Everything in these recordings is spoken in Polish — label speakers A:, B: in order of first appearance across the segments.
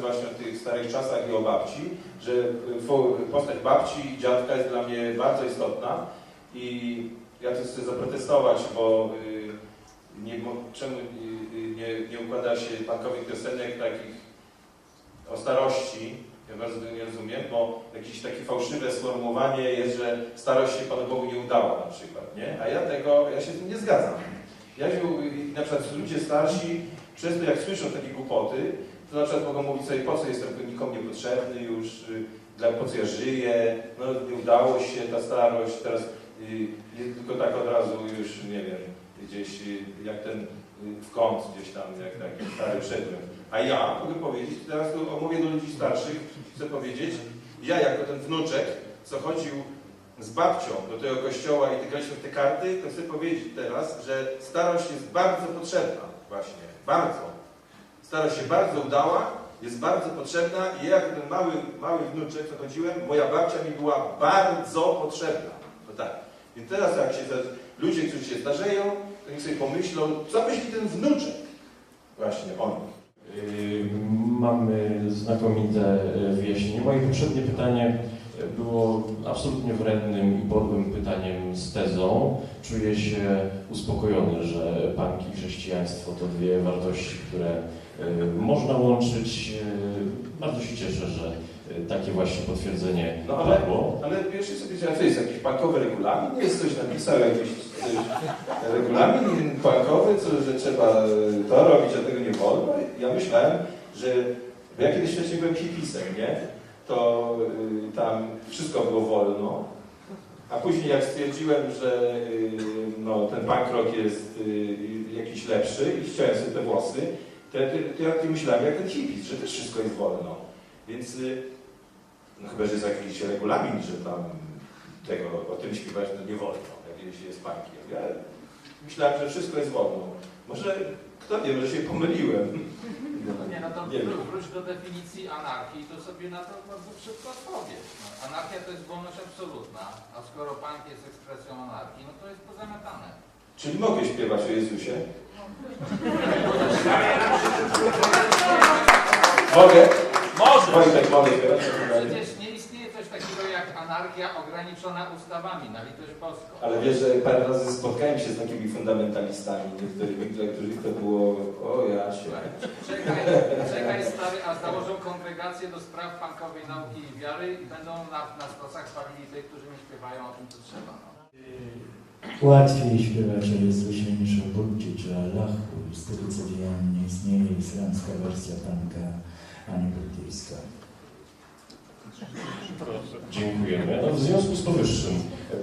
A: właśnie o tych starych czasach i o babci, że y, postać babci i dziadka jest dla mnie bardzo istotna i ja tu chcę zaprotestować, bo y, nie, czemu y, nie, nie układa się punkowych piosenek takich o starości, ja bardzo tego nie rozumiem, bo jakieś takie fałszywe sformułowanie jest, że starość się Panu Bogu nie udała na przykład, nie? A ja tego, ja się z tym nie zgadzam. Ja się, na przykład ludzie starsi, często jak słyszą takie głupoty, to na przykład mogą mówić sobie, po co jestem nikomu niepotrzebny już, y, dla, po co ja żyję, no nie udało się ta starość, teraz y, jest tylko tak od razu już, nie wiem, gdzieś y, jak ten y, w kąt gdzieś tam, jak taki stary przedmiot. A ja mogę powiedzieć, teraz tu mówię do ludzi starszych, chcę powiedzieć, ja jako ten wnuczek, co chodził z babcią do tego kościoła i graliśmy w te karty, to chcę powiedzieć teraz, że starość jest bardzo potrzebna właśnie, bardzo. Starość się bardzo udała, jest bardzo potrzebna i ja jako ten mały, mały wnuczek, co chodziłem, moja babcia mi była bardzo potrzebna. To tak. I teraz jak się ludzie, którzy się starzeją, to niech sobie pomyślą, co myśli ten wnuczek właśnie o.
B: Yy, Mamy znakomite yy, wyjaśnienie. Moje poprzednie pytanie było absolutnie wrednym i podłym pytaniem z tezą. Czuję się uspokojony, że banki i chrześcijaństwo to dwie wartości, które yy, można łączyć. Yy, Bardzo się cieszę, że yy, takie właśnie potwierdzenie
A: No ale-
B: padło.
A: Ale pierwszy sobie powiedziałem, co jest jakiś bankowy regulamin? Jest coś napisał, jakiś coś, regulamin bankowy, co, że trzeba y, to robić, a tego nie wolno. Ja myślałem, że ja kiedyś wcześniej byłem hipisem, nie? To y, tam wszystko było wolno. A później jak stwierdziłem, że y, no, ten punk rock jest y, jakiś lepszy i ściąłem sobie te włosy, to, to ja myślałem jak ten hipis, że też wszystko jest wolno. Więc y, no chyba, że jest jakiś regulamin, że tam tego, o tym śpiewać no nie wolno, jak jeśli jest punkiem. Ja myślałem, że wszystko jest wolno. Może, kto wie, może się pomyliłem.
C: Nie, no to wróć do definicji anarchii, to sobie na to bardzo szybko odpowiesz. No, anarchia to jest wolność absolutna, a skoro punk jest ekspresją anarchii, no to jest pozamiatane.
A: Czyli mogę śpiewać o Jezusie? Mogę?
C: Może!
A: Wojtek, mogę śpiewać?
C: Przecież nie istnieje coś takiego jak anarchia ograniczona ustawami, na litość boską.
A: Ale wiesz, że parę razy spotkałem się z takimi fundamentalistami, niektórymi, dla których to było, o ja się.
C: Czekaj, czekaj stary, a założą kongregację do spraw punkowej nauki i wiary i będą na, na stosach chwalili tych, którzy nie śpiewają o tym, co trzeba. No.
D: Łatwiej śpiewać o Jezusie niż o Buddzie czy Allahu. Z tego co wiem, nie istnieje islamska wersja tanka ani brytyjska.
B: Dziękujemy. No, w związku z powyższym,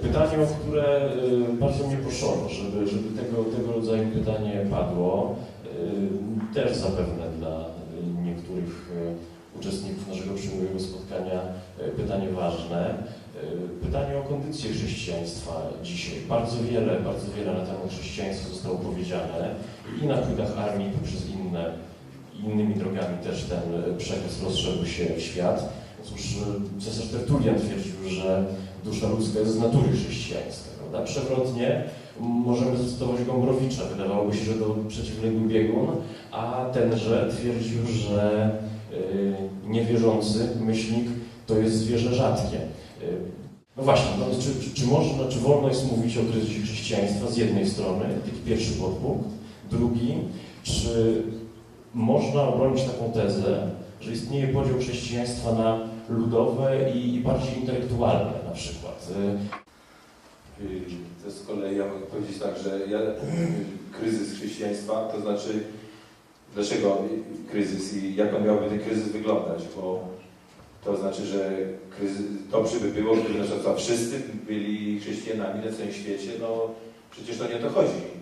B: pytanie, o które y, bardzo mnie proszono, żeby, żeby tego, tego rodzaju pytanie padło, y, też zapewne dla y, niektórych uczestników naszego przyjemnego spotkania pytanie ważne. Pytanie o kondycję chrześcijaństwa dzisiaj. Bardzo wiele, bardzo wiele na temat chrześcijaństwa zostało powiedziane i na płytach armii poprzez inne, innymi drogami też ten przekaz rozszedł się w świat. Cóż, y, cesarz Tertulian twierdził, że dusza ludzka jest z natury chrześcijańska. Prawda? Przewrotnie możemy zacytować Gombrowicza. Wydawałoby się, że to przeciwległy biegun, a tenże twierdził, że y, niewierzący myślnik to jest zwierzę rzadkie. Y, no właśnie, no, czy, czy, czy można, czy wolno jest mówić o kryzysie chrześcijaństwa z jednej strony, taki pierwszy podpunkt. Drugi, czy można obronić taką tezę, że istnieje podział chrześcijaństwa na ludowe i, bardziej intelektualne na przykład. Y,
A: Y, To z kolei ja mogę powiedzieć tak, że ja, y, kryzys chrześcijaństwa, to znaczy dlaczego kryzys i jak on miałby ten kryzys wyglądać, bo to znaczy, że kryzys, dobrze by było, gdyby na wszyscy byli chrześcijanami na całym świecie, no przecież to nie o to chodzi.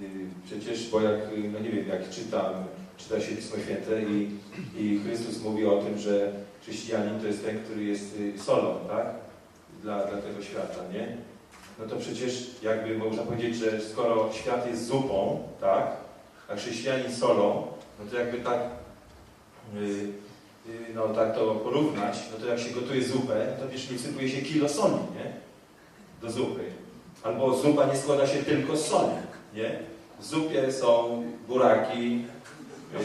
A: Y, Przecież, bo jak, y, no nie wiem, jak czytam, czyta się Pismo Święte i, i Chrystus mówi o tym, że chrześcijanin to jest ten, który jest y, solą, tak? Dla, dla tego świata, nie? No to przecież jakby można powiedzieć, że skoro świat jest zupą, tak? A chrześcijanin solą, no to jakby tak y, y, no tak to porównać, no to jak się gotuje zupę, to wiesz, nie wsypuje się kilo soli, nie? Do zupy. Albo zupa nie składa się tylko z soli, nie? W zupie są buraki, Yy,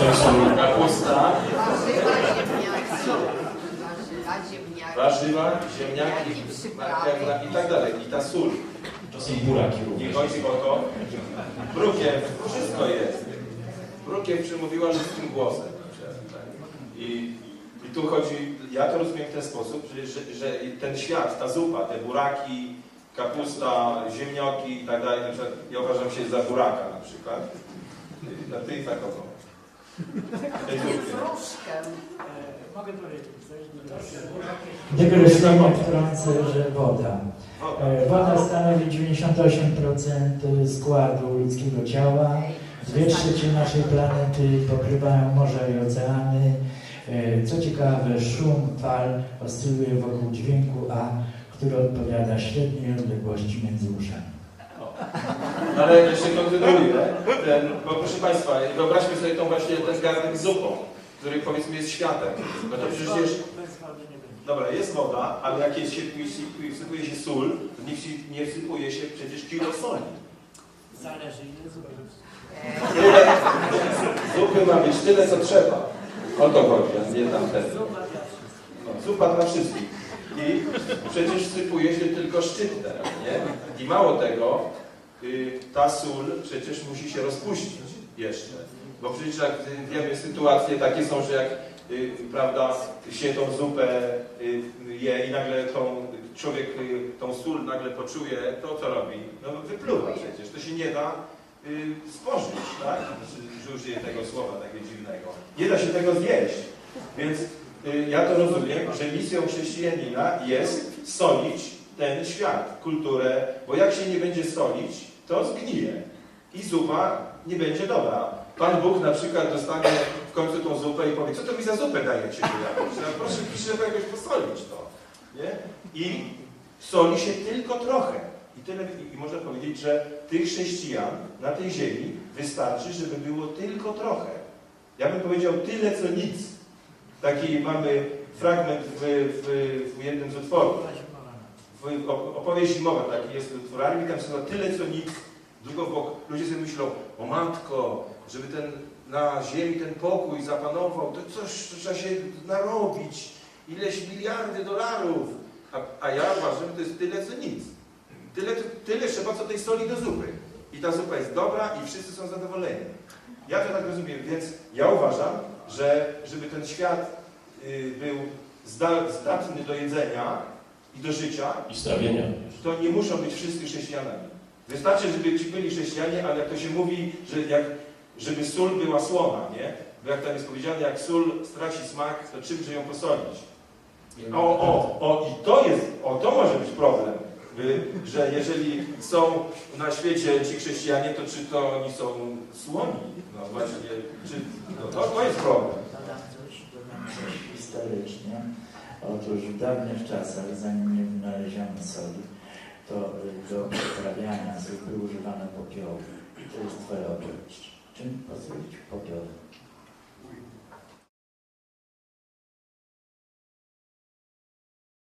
A: to są kapusta,
E: Warzywa, ziemniaki.
A: marchewna i tak dalej. I ta sól.
B: Czasem buraki
A: I
B: również.
A: chodzi o to, brukiew, wszystko jest. Brukiew przemówiła ludzkim głosem. I, I tu chodzi, ja to rozumiem w ten sposób, że, że, że ten świat, ta zupa, te buraki, kapusta, ziemnioki i tak dalej, na przykład ja uważam się za buraka na przykład. A ty za kogo?
E: Wróżkę.
F: Mogę powiedzieć
D: wtrącę, że woda.
A: Woda.
D: E, Woda stanowi 98% składu ludzkiego ciała. Dwie trzecie naszej planety pokrywają morza i oceany. E, Co ciekawe, szum fal oscyluje wokół dźwięku który odpowiada średniej odległości między uszami.
A: Ale jeszcze kontynuuję. Ten, bo proszę Państwa, wyobraźmy sobie tą właśnie ten garnek z zupą, który powiedzmy jest światem. No to przecież
F: będzie.
A: Dobra, jest woda, ale jak jest się, wsypuje się sól, to nie, wsypuje się przecież kilo soli.
F: Zależy ile zupełnie.
A: Tyle, zupy ma być tyle, co trzeba. O to chodzi, a nie. No, zupa dla wszystkich. I przecież wsypuje się tylko szczyt teraz, nie? I mało tego, y, ta sól przecież musi się rozpuścić jeszcze. Bo przecież jak wiemy, sytuacje takie są, że jak y, prawda, się tą zupę y, je i nagle tą, człowiek tą sól nagle poczuje, to co robi? No wypluwa przecież, to się nie da spożyć, tak? Użyję tego słowa takiego dziwnego. Nie da się tego zjeść. Więc ja to rozumiem, że misją chrześcijanina jest solić ten świat, kulturę, bo jak się nie będzie solić, to zgnije. I zupa nie będzie dobra. Pan Bóg na przykład dostanie w końcu tą zupę i powie, co to mi za zupę dajecie? Ja proszę, trzeba jakoś posolić to. Nie? I soli się tylko trochę. I tyle, i można powiedzieć, że tych chrześcijan na tej ziemi wystarczy, żeby było tylko trochę. Ja bym powiedział tyle, co nic. Taki mamy fragment w, w, w jednym z utworów. W, op- opowieść zimowa, taki jest utwór armii, tam są tyle, co nic. Długo bok. Ludzie sobie myślą, o matko, żeby ten na ziemi ten pokój zapanował, to coś trzeba się narobić. Ileś miliardy dolarów. A, a ja uważam, że to jest tyle, co nic. Tyle, tyle trzeba, co tej soli do zupy. I ta zupa jest dobra i wszyscy są zadowoleni. Ja to tak rozumiem, więc ja uważam, że żeby ten świat y, był zda, zdatny do jedzenia i do życia,
B: I strawienia.
A: to nie muszą być wszyscy chrześcijanami. Wystarczy, żeby ci byli chrześcijanie, ale jak to się mówi, że jak, żeby sól była słona, nie? Bo jak tam jest powiedziane, jak sól straci smak, to czymże ją posolić? O, o, o, i to jest, o, to może być problem, że jeżeli są na świecie ci chrześcijanie, to czy to oni są słoni? No właśnie, czy, no to, to jest problem.
D: Historycznie. Otóż w dawnych czasach, zanim nie wynaleziono soli, to do przyprawiania zupy używano popiołu. To jest twoja odpowiedź. Czym posolić popioł?